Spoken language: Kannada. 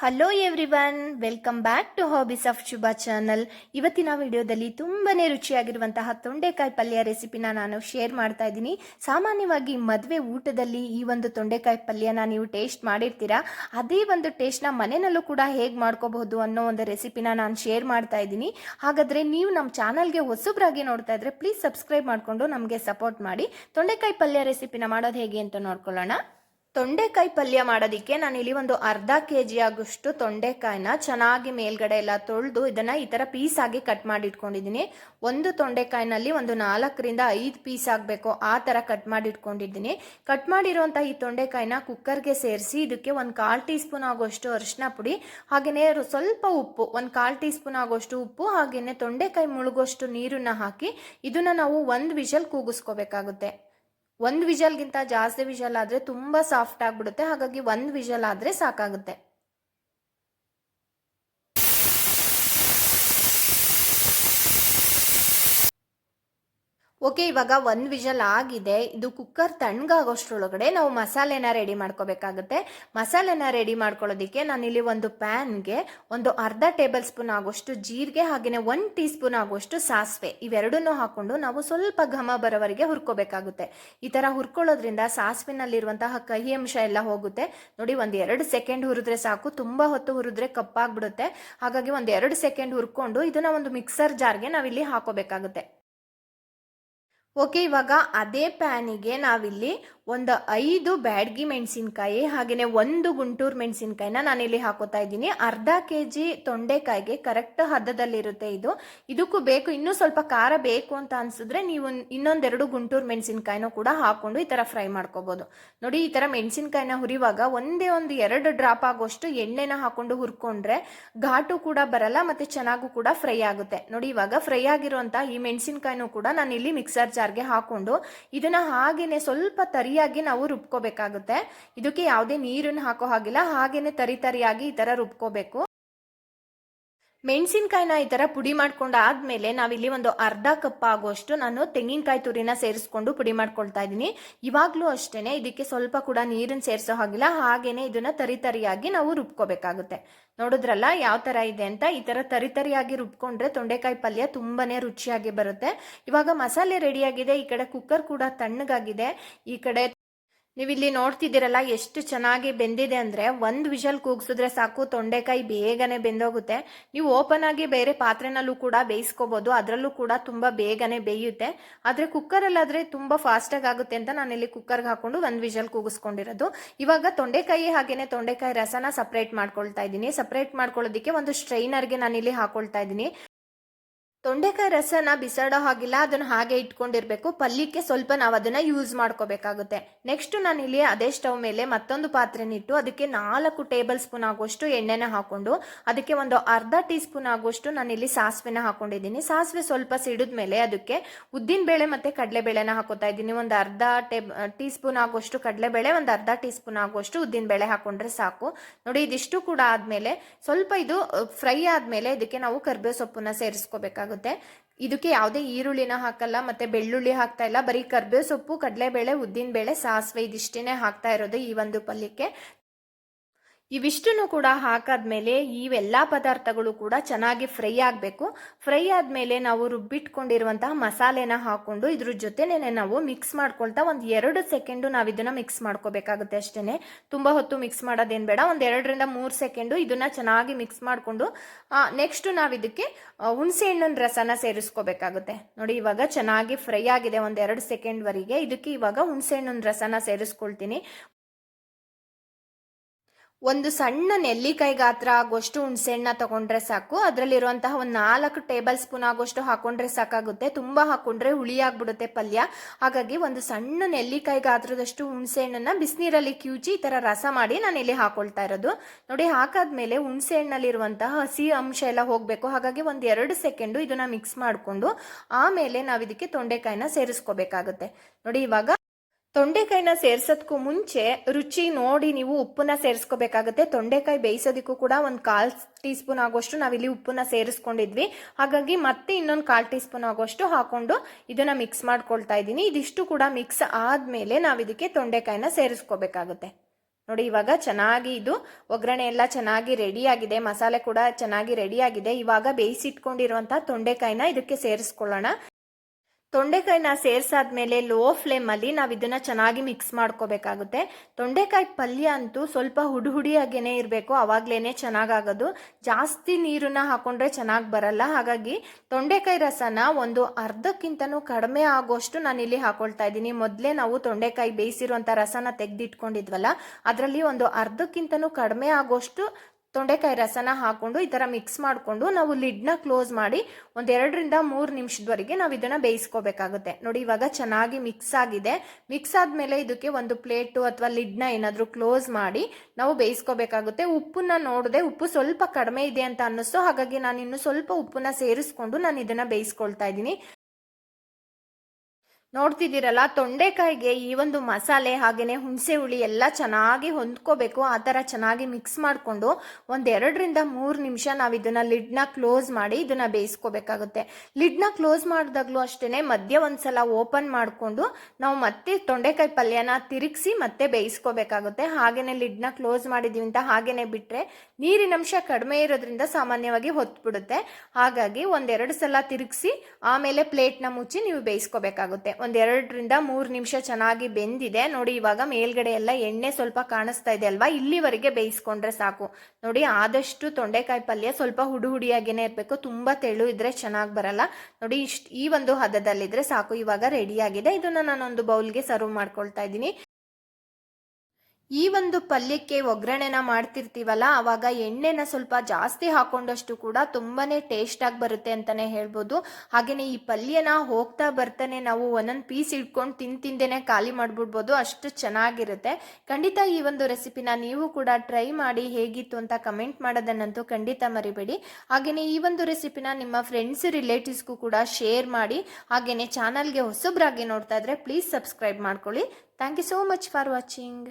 Hello everyone welcome back to hobbies of Shubha channel ಇವತ್ತಿನ ವಿಡಿಯೋದಲ್ಲಿ ತುಂಬಾನೇ ರುಚಿಯಾಗಿರುವಂತಹ ತೊಂಡೆಕಾಯಿ ಪಲ್ಯ ರೆಸಿಪಿನ ನಾನು ಶೇರ್ ಮಾಡ್ತಾ ಇದ್ದೀನಿ. ಸಾಮಾನ್ಯವಾಗಿ ಮದುವೆ ಊಟದಲ್ಲಿ ಈ ಒಂದು ತೊಂಡೆಕಾಯಿ ಪಲ್ಯನ ನೀವು ಟೇಸ್ಟ್ ಮಾಡಿರ್ತೀರಾ? ಅದೇ ಒಂದು ಟೇಸ್ಟ್ನ ಮನೆಯಲ್ಲೂ ಕೂಡ ಹೇಗೆ ಮಾಡ್ಕೋಬಹುದು ಅನ್ನೋ ಒಂದು ರೆಸಿಪಿನ ನಾನು ಶೇರ್ ಮಾಡ್ತಾ ಇದ್ದೀನಿ. ಹಾಗಾದರೆ ನೀವು ನಮ್ಮ ಚಾನಲ್ಗೆ ಹೊಸಬ್ರಾಗಿ ನೋಡ್ತಾ ಇದ್ರೆ ಪ್ಲೀಸ್ ಸಬ್ಸ್ಕ್ರೈಬ್ ಮಾಡಿಕೊಂಡು ನಮಗೆ ಸಪೋರ್ಟ್ ಮಾಡಿ. ತೊಂಡೆಕಾಯಿ ಪಲ್ಯ ರೆಸಿಪಿನ ಮಾಡೋದು ಹೇಗೆ ಅಂತ ನೋಡ್ಕೊಳ್ಳೋಣ. ತೊಂಡೆಕಾಯಿ ಪಲ್ಯ ಮಾಡೋದಕ್ಕೆ ನಾನು ಇಲ್ಲಿ ಒಂದು ಅರ್ಧ ಕೆ ಜಿ ಆಗುಷ್ಟು ತೊಂಡೆಕಾಯಿನ ಚೆನ್ನಾಗಿ ಮೇಲ್ಗಡೆ ಎಲ್ಲ ತೊಳೆದು ಇದನ್ನ ಈ ಥರ ಪೀಸ್ ಆಗಿ ಕಟ್ ಮಾಡಿ ಇಟ್ಕೊಂಡಿದ್ದೀನಿ ಒಂದು ತೊಂಡೆಕಾಯಿನಲ್ಲಿ ಒಂದು ನಾಲ್ಕರಿಂದ ಐದು ಪೀಸ್ ಆಗಬೇಕು. ಆ ಥರ ಕಟ್ ಮಾಡಿ ಇಟ್ಕೊಂಡಿದ್ದೀನಿ ಕಟ್ ಮಾಡಿರುವಂಥ ಈ ತೊಂಡೆಕಾಯಿನ ಕುಕ್ಕರ್ಗೆ ಸೇರಿಸಿ ಇದಕ್ಕೆ ಒಂದು ಕಾಲು ಟೀ ಸ್ಪೂನ್ ಆಗೋಷ್ಟು ಅರಿಶಿನ ಪುಡಿ ಹಾಗೆಯೇ ಸ್ವಲ್ಪ ಉಪ್ಪು, ಒಂದು ಕಾಲು ಟೀ ಸ್ಪೂನ್ ಆಗೋಷ್ಟು ಉಪ್ಪು ಹಾಗೆಯೇ ತೊಂಡೆಕಾಯಿ ಮುಳುಗುವಷ್ಟು ನೀರನ್ನು ಹಾಕಿ ಇದನ್ನ ನಾವು ಒಂದು ವಿಷಲ್ ಕೂಗಿಸ್ಕೋಬೇಕಾಗುತ್ತೆ. ಒಂದು ವಿಷಲ್ಗಿಂತ ಜಾಸ್ತಿ ವಿಷಲ್ ಆದರೆ ತುಂಬ ಸಾಫ್ಟ್ ಆಗಿಬಿಡುತ್ತೆ. ಹಾಗಾಗಿ ಒಂದು ವಿಷಲ್ ಆದರೆ ಸಾಕಾಗುತ್ತೆ. ಓಕೆ, ಇವಾಗ ಒಂದು ವಿಷಲ್ ಆಗಿದೆ. ಇದು ಕುಕ್ಕರ್ ತಣ್ಣಗಾಗೋಷ್ಟ್ರೊಳಗಡೆ ನಾವು ಮಸಾಲೆನ ರೆಡಿ ಮಾಡ್ಕೋಬೇಕಾಗುತ್ತೆ. ಮಸಾಲೆನ ರೆಡಿ ಮಾಡ್ಕೊಳ್ಳೋದಕ್ಕೆ ನಾನಿಲ್ಲಿ ಒಂದು ಪ್ಯಾನ್ಗೆ ಒಂದು ಅರ್ಧ ಟೇಬಲ್ ಸ್ಪೂನ್ ಆಗೋಷ್ಟು ಜೀರಿಗೆ ಹಾಗೆಯೇ ಒಂದು ಟೀ ಸ್ಪೂನ್ ಆಗೋಷ್ಟು ಸಾಸಿವೆ. ಇವೆರಡನ್ನೂ ಹಾಕೊಂಡು ನಾವು ಸ್ವಲ್ಪ ಘಮ ಬರೋವರೆಗೆ ಹುರ್ಕೋಬೇಕಾಗುತ್ತೆ. ಈ ಥರ ಹುರ್ಕೊಳ್ಳೋದ್ರಿಂದ ಸಾಸಿವೆನಲ್ಲಿರುವಂತಹ ಕಹಿ ಅಂಶ ಎಲ್ಲ ಹೋಗುತ್ತೆ. ನೋಡಿ, ಒಂದು ಎರಡು ಸೆಕೆಂಡ್ ಹುರಿದ್ರೆ ಸಾಕು. ತುಂಬ ಹೊತ್ತು ಹುರಿದ್ರೆ ಕಪ್ಪಾಗ್ಬಿಡುತ್ತೆ. ಹಾಗಾಗಿ ಒಂದು ಎರಡು ಸೆಕೆಂಡ್ ಹುರ್ಕೊಂಡು ಇದನ್ನ ಒಂದು ಮಿಕ್ಸರ್ ಜಾರ್ಗೆ ನಾವಿಲ್ಲಿ ಹಾಕೋಬೇಕಾಗುತ್ತೆ. ಓಕೆ ಇವಾಗ ಅದೇ ಪ್ಯಾನಿಗೆ ನಾವಿಲ್ಲಿ ಒಂದು ಐದು ಬ್ಯಾಡ್ಗಿ ಮೆಣಸಿನ್ಕಾಯಿ ಹಾಗೆಯೇ ಒಂದು ಗುಂಟೂರು ಮೆಣಸಿನ್ಕಾಯಿನ ನಾನಿಲ್ಲಿ ಹಾಕೋತಾ ಇದ್ದೀನಿ. ಅರ್ಧ ಕೆ ಜಿ ತೊಂಡೆಕಾಯಿಗೆ ಕರೆಕ್ಟ್ ಹದದಲ್ಲಿರುತ್ತೆ ಇದು. ಇದಕ್ಕೂ ಬೇಕು, ಇನ್ನೂ ಸ್ವಲ್ಪ ಖಾರ ಬೇಕು ಅಂತ ಅನ್ಸಿದ್ರೆ ನೀವು ಇನ್ನೊಂದೆರಡು ಗುಂಟೂರು ಮೆಣಸಿನ್ಕಾಯಿನೂ ಕೂಡ ಹಾಕೊಂಡು ಈ ಥರ ಫ್ರೈ ಮಾಡ್ಕೋಬಹುದು ನೋಡಿ, ಈ ಥರ ಮೆಣಸಿನ್ಕಾಯಿನ ಹುರಿವಾಗ ಒಂದೇ ಒಂದು ಎರಡು ಡ್ರಾಪ್ ಆಗೋಷ್ಟು ಎಣ್ಣೆನ ಹಾಕೊಂಡು ಹುರ್ಕೊಂಡ್ರೆ ಘಾಟು ಕೂಡ ಬರಲ್ಲ ಮತ್ತೆ ಚೆನ್ನಾಗೂ ಕೂಡ ಫ್ರೈ ಆಗುತ್ತೆ. ನೋಡಿ, ಇವಾಗ ಫ್ರೈ ಆಗಿರುವಂಥ ಈ ಮೆಣಸಿನ್ಕಾಯಿನೂ ಕೂಡ ನಾನು ಇಲ್ಲಿ ಮಿಕ್ಸರ್ ಜಾರ್ಗೆ ಹಾಕೊಂಡು ಇದನ್ನ ಹಾಗೇನೆ ಸ್ವಲ್ಪ ತರಿಯಾಗಿ ನಾವು ರುಬ್ಕೋಬೇಕಾಗುತ್ತೆ. ಇದಕ್ಕೆ ಯಾವುದೇ ನೀರನ್ನು ಹಾಕೋ ಹಾಗಿಲ್ಲ. ಹಾಗೇನೆ ತರಿ ತರಿಯಾಗಿ ಈ ತರ ರುಬ್ಕೋಬೇಕು. ಮೆಣಸಿನ್ಕಾಯಿನ ಈ ಥರ ಪುಡಿ ಮಾಡ್ಕೊಂಡು ಆದಮೇಲೆ ನಾವಿಲ್ಲಿ ಒಂದು ಅರ್ಧ ಕಪ್ ಆಗುವಷ್ಟು ನಾನು ತೆಂಗಿನಕಾಯಿ ತುರಿನ ಸೇರಿಸ್ಕೊಂಡು ಪುಡಿ ಮಾಡ್ಕೊಳ್ತಾ ಇದ್ದೀನಿ. ಇವಾಗಲೂ ಅಷ್ಟೇ ಇದಕ್ಕೆ ಸ್ವಲ್ಪ ಕೂಡ ನೀರನ್ನು ಸೇರಿಸೋ ಹಾಗಿಲ್ಲ. ಹಾಗೇನೆ ಇದನ್ನ ತರಿತರಿಯಾಗಿ ನಾವು ರುಬ್ಕೋಬೇಕಾಗುತ್ತೆ. ನೋಡಿದ್ರಲ್ಲ ಯಾವ ಥರ ಇದೆ ಅಂತ? ಈ ಥರ ತರಿತರಿಯಾಗಿ ರುಬ್ಕೊಂಡ್ರೆ ತೊಂಡೆಕಾಯಿ ಪಲ್ಯ ತುಂಬಾನೇ ರುಚಿಯಾಗಿ ಬರುತ್ತೆ. ಇವಾಗ ಮಸಾಲೆ ರೆಡಿಯಾಗಿದೆ ಈ ಕಡೆ ಕುಕ್ಕರ್ ಕೂಡ ತಣ್ಣಗಾಗಿದೆ. ಈ ಕಡೆ ನೀವಿಲ್ಲಿ ನೋಡ್ತಿದ್ದೀರಲ್ಲ ಎಷ್ಟು ಚೆನ್ನಾಗಿ ಬೆಂದಿದೆ ಅಂದರೆ ಒಂದು ವಿಷಲ್ ಕೂಗ್ಸಿದ್ರೆ ಸಾಕು, ತೊಂಡೆಕಾಯಿ ಬೇಗನೆ ಬೆಂದೋಗುತ್ತೆ. ನೀವು ಓಪನ್ ಆಗಿ ಬೇರೆ ಪಾತ್ರೆನಲ್ಲೂ ಕೂಡ ಬೇಯಿಸ್ಕೋಬೋದು, ಅದರಲ್ಲೂ ಕೂಡ ತುಂಬ ಬೇಗನೆ ಬೇಯುತ್ತೆ. ಆದರೆ ಕುಕ್ಕರಲ್ಲಾದರೆ ತುಂಬ ಫಾಸ್ಟಾಗಿ ಆಗುತ್ತೆ ಅಂತ ನಾನು ಇಲ್ಲಿ ಕುಕ್ಕರ್ಗೆ ಹಾಕೊಂಡು ಒಂದು ವಿಷಲ್ ಕೂಗಿಸ್ಕೊಂಡಿರೋದು. ಇವಾಗ ತೊಂಡೆಕಾಯಿ ಹಾಗೆಯೇ ತೊಂಡೆಕಾಯಿ ರಸನ ಸಪ್ರೇಟ್ ಮಾಡ್ಕೊಳ್ತಾ ಇದ್ದೀನಿ. ಸಪ್ರೇಟ್ ಮಾಡ್ಕೊಳ್ಳೋದಕ್ಕೆ ಒಂದು ಸ್ಟ್ರೈನರ್ಗೆ ಇಲ್ಲಿ ಹಾಕೊಳ್ತಾ ಇದ್ದೀನಿ. ತೊಂಡೆಕಾಯಿ ರಸನ ಬಿಸಾಡೋ ಹಾಗಿಲ್ಲ, ಅದನ್ನ ಹಾಗೆ ಇಟ್ಕೊಂಡಿರ್ಬೇಕು. ಪಲ್ಯಕ್ಕೆ ಸ್ವಲ್ಪ ನಾವು ಅದನ್ನ ಯೂಸ್ ಮಾಡ್ಕೋಬೇಕಾಗುತ್ತೆ. ನೆಕ್ಸ್ಟ್ ನಾನು ಇಲ್ಲಿ ಅದೇ ಸ್ಟವ್ ಮೇಲೆ ಮತ್ತೊಂದು ಪಾತ್ರೆನಿಟ್ಟು ಅದಕ್ಕೆ ನಾಲ್ಕು ಟೇಬಲ್ ಸ್ಪೂನ್ ಆಗುವಷ್ಟು ಎಣ್ಣೆನ ಹಾಕೊಂಡು, ಅದಕ್ಕೆ ಒಂದು ಅರ್ಧ ಟೀ ಸ್ಪೂನ್ ಆಗುವಷ್ಟು ನಾನು ಇಲ್ಲಿ ಸಾಸಿವೆನ ಹಾಕೊಂಡಿದ್ದೀನಿ. ಸಾಸಿವೆ ಸ್ವಲ್ಪ ಸಿಡಿದ ಮೇಲೆ ಅದಕ್ಕೆ ಉದ್ದಿನ ಬೇಳೆ ಮತ್ತೆ ಕಡಲೆಬೇಳೆನ ಹಾಕೋತಾ ಇದ್ದೀನಿ. ಒಂದು ಅರ್ಧ ಟೇಬ್ ಟೀ ಸ್ಪೂನ್ ಆಗುವಷ್ಟು ಕಡಲೆಬೇಳೆ, ಒಂದು ಅರ್ಧ ಟೀ ಸ್ಪೂನ್ ಆಗುವಷ್ಟು ಉದ್ದಿನ ಬೇಳೆ ಹಾಕೊಂಡ್ರೆ ಸಾಕು. ನೋಡಿ, ಇದಿಷ್ಟು ಕೂಡ ಆದ್ಮೇಲೆ ಸ್ವಲ್ಪ ಇದು ಫ್ರೈ ಆದ್ಮೇಲೆ ಇದಕ್ಕೆ ನಾವು ಕರ್ಬೇವು ಸೊಪ್ಪನ್ನ ಸೇರಿಸ್ಕೋಬೇಕಾಗುತ್ತೆ. ಇದಕ್ಕೆ ಯಾವುದೇ ಈರುಳ್ಳಿನ ಹಾಕಲ್ಲ, ಮತ್ತೆ ಬೆಳ್ಳುಳ್ಳಿ ಹಾಕ್ತಾ ಇಲ್ಲ. ಬರೀ ಕರ್ಬೇವು ಸೊಪ್ಪು, ಕಡಲೆಬೇಳೆ ಉದ್ದಿನ ಬೇಳೆ ಸಾಸಿವೆ ಇದಿಷ್ಟೇನೆ ಹಾಕ್ತಾ ಇರೋದು ಈ ಒಂದು ಪಲ್ಯಕ್ಕೆ. ಇವಿಷ್ಟನ್ನು ಕೂಡ ಹಾಕಾದ್ಮೇಲೆ ಇವೆಲ್ಲ ಪದಾರ್ಥಗಳು ಕೂಡ ಚೆನ್ನಾಗಿ ಫ್ರೈ ಆಗಬೇಕು. ಫ್ರೈ ಆದಮೇಲೆ ನಾವು ರುಬ್ಬಿಟ್ಕೊಂಡಿರುವಂತಹ ಮಸಾಲೆನ ಹಾಕೊಂಡು ಇದ್ರ ಜೊತೆನೇ ನಾವು ಮಿಕ್ಸ್ ಮಾಡ್ಕೊಳ್ತಾ ಒಂದು ಎರಡು ಸೆಕೆಂಡು ನಾವು ಇದನ್ನ ಮಿಕ್ಸ್ ಮಾಡ್ಕೋಬೇಕಾಗುತ್ತೆ ಅಷ್ಟೇ ತುಂಬ ಹೊತ್ತು ಮಿಕ್ಸ್ ಮಾಡೋದೇನು ಬೇಡ, ಒಂದು ಎರಡರಿಂದ ಮೂರು ಸೆಕೆಂಡು ಇದನ್ನ ಚೆನ್ನಾಗಿ ಮಿಕ್ಸ್ ಮಾಡಿಕೊಂಡು ನೆಕ್ಸ್ಟ್ ನಾವು ಇದಕ್ಕೆ ಹುಣಸೆ ಹಣ್ಣಿನ ರಸನ ಸೇರಿಸ್ಕೋಬೇಕಾಗುತ್ತೆ. ನೋಡಿ, ಇವಾಗ ಚೆನ್ನಾಗಿ ಫ್ರೈ ಆಗಿದೆ ಒಂದು ಎರಡು ಸೆಕೆಂಡ್ವರೆಗೆ ಇದಕ್ಕೆ ಇವಾಗ ಹುಣಸೆ ಹಣ್ಣಿನ ರಸನ ಸೇರಿಸ್ಕೊಳ್ತೀನಿ. ಒಂದು ಸಣ್ಣ ನೆಲ್ಲಿಕಾಯಿ ಗಾತ್ರ ಆಗೋಷ್ಟು ಹುಣಸೆಹಣ್ಣ ತಗೊಂಡ್ರೆ ಸಾಕು. ಅದರಲ್ಲಿರುವಂತಹ ಒಂದು ನಾಲ್ಕು ಟೇಬಲ್ ಸ್ಪೂನ್ ಆಗೋಷ್ಟು ಹಾಕೊಂಡ್ರೆ ಸಾಕಾಗುತ್ತೆ. ತುಂಬ ಹಾಕೊಂಡ್ರೆ ಹುಳಿ ಆಗ್ಬಿಡುತ್ತೆ ಪಲ್ಯ. ಹಾಗಾಗಿ ಒಂದು ಸಣ್ಣ ನೆಲ್ಲಿಕಾಯಿ ಗಾತ್ರದಷ್ಟು ಹುಣಸೆಹಣ್ಣನ್ನ ಬಿಸಿನೀರಲ್ಲಿ ಕ್ಯೂಚಿ ಈ ಥರ ರಸ ಮಾಡಿ ನಾನು ಇಲ್ಲಿ ಹಾಕೊಳ್ತಾ ಇರೋದು. ನೋಡಿ, ಹಾಕಾದ್ಮೇಲೆ ಹುಣಸೆ ಹಣ್ಣಲ್ಲಿರುವಂತಹ ಹಸಿ ಅಂಶ ಎಲ್ಲ ಹೋಗಬೇಕು. ಹಾಗಾಗಿ ಒಂದು ಎರಡು ಸೆಕೆಂಡು ಇದನ್ನ ಮಿಕ್ಸ್ ಮಾಡಿಕೊಂಡು ಆಮೇಲೆ ನಾವು ಇದಕ್ಕೆ ತೊಂಡೆಕಾಯಿನ ಸೇರಿಸ್ಕೋಬೇಕಾಗುತ್ತೆ. ನೋಡಿ, ಇವಾಗ ತೊಂಡೆಕಾಯಿನ ಸೇರ್ಸೋದಕ್ಕೂ ಮುಂಚೆ ರುಚಿ ನೋಡಿ ನೀವು ಉಪ್ಪನ್ನ ಸೇರಿಸ್ಕೋಬೇಕಾಗುತ್ತೆ. ತೊಂಡೆಕಾಯಿ ಬೇಯಿಸೋದಕ್ಕೂ ಕೂಡ ಒಂದು ಕಾಲ್ ಟೀ ಸ್ಪೂನ್ ಆಗೋಷ್ಟು ನಾವಿಲ್ಲಿ ಉಪ್ಪನ್ನ ಸೇರಿಸ್ಕೊಂಡಿದ್ವಿ. ಹಾಗಾಗಿ ಮತ್ತೆ ಇನ್ನೊಂದು ಕಾಲ್ ಟೀ ಸ್ಪೂನ್ ಆಗೋಷ್ಟು ಹಾಕೊಂಡು ಇದನ್ನ ಮಿಕ್ಸ್ ಮಾಡ್ಕೊಳ್ತಾ ಇದ್ದೀನಿ. ಇದಿಷ್ಟು ಕೂಡ ಮಿಕ್ಸ್ ಆದಮೇಲೆ ನಾವು ಇದಕ್ಕೆ ತೊಂಡೆಕಾಯಿನ ಸೇರಿಸ್ಕೋಬೇಕಾಗುತ್ತೆ. ನೋಡಿ, ಇವಾಗ ಚೆನ್ನಾಗಿ ಇದು ಒಗ್ಗರಣೆ ಎಲ್ಲ ಚೆನ್ನಾಗಿ ರೆಡಿ ಆಗಿದೆ ಮಸಾಲೆ ಕೂಡ ಚೆನ್ನಾಗಿ ರೆಡಿ ಆಗಿದೆ ಇವಾಗ ಬೇಯಿಸಿಟ್ಕೊಂಡಿರುವಂಥ ತೊಂಡೆಕಾಯಿನ ಇದಕ್ಕೆ ಸೇರಿಸ್ಕೊಳ್ಳೋಣ. ತೊಂಡೆಕಾಯಿನ ಸೇರ್ಸಾದ್ಮೇಲೆ ಲೋ ಫ್ಲೇಮಲ್ಲಿ ನಾವು ಇದನ್ನ ಚೆನ್ನಾಗಿ ಮಿಕ್ಸ್ ಮಾಡ್ಕೋಬೇಕಾಗುತ್ತೆ. ತೊಂಡೆಕಾಯಿ ಪಲ್ಯ ಅಂತೂ ಸ್ವಲ್ಪ ಹುಡಿ ಹುಡಿಯಾಗೇನೆ ಇರಬೇಕು, ಅವಾಗ್ಲೇನೆ ಚೆನ್ನಾಗಾಗೋದು. ಜಾಸ್ತಿ ನೀರನ್ನ ಹಾಕೊಂಡ್ರೆ ಚೆನ್ನಾಗಿ ಬರಲ್ಲ. ಹಾಗಾಗಿ ತೊಂಡೆಕಾಯಿ ರಸನ ಒಂದು ಅರ್ಧಕ್ಕಿಂತನೂ ಕಡಿಮೆ ಆಗೋಷ್ಟು ನಾನು ಇಲ್ಲಿ ಹಾಕೊಳ್ತಾ ಇದ್ದೀನಿ. ಮೊದಲೇ ನಾವು ತೊಂಡೆಕಾಯಿ ಬೇಯಿಸಿರುವಂಥ ರಸನ ತೆಗೆದಿಟ್ಕೊಂಡಿದ್ವಲ್ಲ, ಅದರಲ್ಲಿ ಒಂದು ಅರ್ಧಕ್ಕಿಂತನೂ ಕಡಿಮೆ ಆಗೋಷ್ಟು ತೊಂಡೆಕಾಯಿ ರಸನ ಹಾಕೊಂಡು, ಈ ಥರ ಮಿಕ್ಸ್ ಮಾಡಿಕೊಂಡು ನಾವು ಲಿಡ್ನ ಕ್ಲೋಸ್ ಮಾಡಿ ಒಂದೆರಡರಿಂದ ಮೂರು ನಿಮಿಷದವರೆಗೆ ನಾವು ಇದನ್ನು ಬೇಯಿಸ್ಕೋಬೇಕಾಗುತ್ತೆ. ನೋಡಿ, ಇವಾಗ ಚೆನ್ನಾಗಿ ಮಿಕ್ಸ್ ಆಗಿದೆ. ಮಿಕ್ಸ್ ಆದಮೇಲೆ ಇದಕ್ಕೆ ಒಂದು ಪ್ಲೇಟು ಅಥವಾ ಲಿಡ್ನ ಏನಾದರೂ ಕ್ಲೋಸ್ ಮಾಡಿ ನಾವು ಬೇಯಿಸ್ಕೋಬೇಕಾಗುತ್ತೆ. ಉಪ್ಪನ್ನ ನೋಡಿದೆ, ಉಪ್ಪು ಸ್ವಲ್ಪ ಕಡಿಮೆ ಇದೆ ಅಂತ ಅನ್ನಿಸ್ತು. ಹಾಗಾಗಿ ನಾನು ಇನ್ನು ಸ್ವಲ್ಪ ಉಪ್ಪನ್ನ ಸೇರಿಸ್ಕೊಂಡು ನಾನು ಇದನ್ನು ಬೇಯಿಸ್ಕೊಳ್ತಾ ಇದ್ದೀನಿ. ನೋಡ್ತಿದ್ದೀರಲ್ಲ, ತೊಂಡೆಕಾಯಿಗೆ ಈ ಒಂದು ಮಸಾಲೆ ಹಾಗೆಯೇ ಹುಣಸೆ ಹುಳಿ ಎಲ್ಲ ಚೆನ್ನಾಗಿ ಹೊಂದ್ಕೋಬೇಕು, ಆ ಥರ ಚೆನ್ನಾಗಿ ಮಿಕ್ಸ್ ಮಾಡಿಕೊಂಡು ಒಂದೆರಡರಿಂದ ಮೂರು ನಿಮಿಷ ನಾವು ಇದನ್ನು ಲಿಡ್ನ ಕ್ಲೋಸ್ ಮಾಡಿ ಇದನ್ನು ಬೇಯಿಸ್ಕೋಬೇಕಾಗುತ್ತೆ. ಲಿಡ್ನ ಕ್ಲೋಸ್ ಮಾಡಿದಾಗಲೂ ಅಷ್ಟೇ ಮಧ್ಯ ಒಂದ್ಸಲ ಓಪನ್ ಮಾಡಿಕೊಂಡು ನಾವು ಮತ್ತೆ ತೊಂಡೆಕಾಯಿ ಪಲ್ಯನ ತಿರುಗಿಸಿ ಮತ್ತೆ ಬೇಯಿಸ್ಕೋಬೇಕಾಗುತ್ತೆ. ಹಾಗೆಯೇ ಲಿಡ್ನ ಕ್ಲೋಸ್ ಮಾಡಿದ್ದೀವಿ ಅಂತ ಹಾಗೆಯೇ ಬಿಟ್ಟರೆ ನೀರಿನಂಶ ಕಡಿಮೆ ಇರೋದ್ರಿಂದ ಸಾಮಾನ್ಯವಾಗಿ ಹೊತ್ಬಿಡುತ್ತೆ. ಹಾಗಾಗಿ ಒಂದೆರಡು ಸಲ ತಿರುಗಿಸಿ ಆಮೇಲೆ ಪ್ಲೇಟ್ನ ಮುಚ್ಚಿ ನೀವು ಬೇಯಿಸ್ಕೋಬೇಕಾಗುತ್ತೆ. ಒಂದೆರಡರಿಂದ ಮೂರು ನಿಮಿಷ ಚೆನ್ನಾಗಿ ಬೆಂದಿದೆ. ನೋಡಿ, ಇವಾಗ ಮೇಲ್ಗಡೆ ಎಲ್ಲ ಎಣ್ಣೆ ಸ್ವಲ್ಪ ಕಾಣಿಸ್ತಾ ಇದೆ ಅಲ್ವಾ? ಇಲ್ಲಿವರೆಗೆ ಬೇಯಿಸ್ಕೊಂಡ್ರೆ ಸಾಕು. ನೋಡಿ, ಆದಷ್ಟು ತೊಂಡೆಕಾಯಿ ಪಲ್ಯ ಸ್ವಲ್ಪ ಹುಡು ಹುಡಿಯಾಗೇನೆ ಇರಬೇಕು. ತುಂಬ ತೆಳು ಇದ್ರೆ ಚೆನ್ನಾಗಿ ಬರಲ್ಲ. ನೋಡಿ, ಇಷ್ಟು ಈ ಒಂದು ಹದದಲ್ಲಿದ್ರೆ ಸಾಕು. ಇವಾಗ ರೆಡಿಯಾಗಿದೆ ಇದನ್ನು ನಾನೊಂದು ಬೌಲ್ಗೆ ಸರ್ವ್ ಮಾಡ್ಕೊಳ್ತಾ ಇದ್ದೀನಿ. ಈ ಒಂದು ಪಲ್ಯಕ್ಕೆ ಒಗ್ಗರಣೆನ ಮಾಡ್ತಿರ್ತೀವಲ್ಲ ಆವಾಗ ಎಣ್ಣೆನ ಸ್ವಲ್ಪ ಜಾಸ್ತಿ ಹಾಕೊಂಡಷ್ಟು ಕೂಡ ತುಂಬಾನೇ ಟೇಸ್ಟಾಗಿ ಬರುತ್ತೆ ಅಂತಾನೆ ಹೇಳ್ಬೋದು. ಹಾಗೆಯೇ ಈ ಪಲ್ಯನ ಹೋಗ್ತಾ ಬರ್ತಾನೆ ನಾವು ಒಂದೊಂದು ಪೀಸ್ ಇಟ್ಕೊಂಡು ತಿನ್ ತಿಂದೇನೆ ಖಾಲಿ ಮಾಡ್ಬಿಡ್ಬೋದು, ಅಷ್ಟು ಚೆನ್ನಾಗಿರುತ್ತೆ. ಖಂಡಿತ ಈ ಒಂದು ರೆಸಿಪಿನ ನೀವು ಕೂಡ ಟ್ರೈ ಮಾಡಿ ಹೇಗಿತ್ತು ಅಂತ ಕಮೆಂಟ್ ಮಾಡೋದನ್ನಂತೂ ಖಂಡಿತ ಮರಿಬೇಡಿ. ಹಾಗೆಯೇ ಈ ಒಂದು ರೆಸಿಪಿನ ನಿಮ್ಮ ಫ್ರೆಂಡ್ಸ್, ರಿಲೇಟಿವ್ಸ್ಗೂ ಕೂಡ ಶೇರ್ ಮಾಡಿ. ಹಾಗೆಯೇ ಚಾನಲ್ಗೆ ಹೊಸಬ್ರಾಗಿ ನೋಡ್ತಾ ಇದ್ರೆ ಪ್ಲೀಸ್ ಸಬ್ಸ್ಕ್ರೈಬ್ ಮಾಡ್ಕೊಳ್ಳಿ. Thank you so much for watching.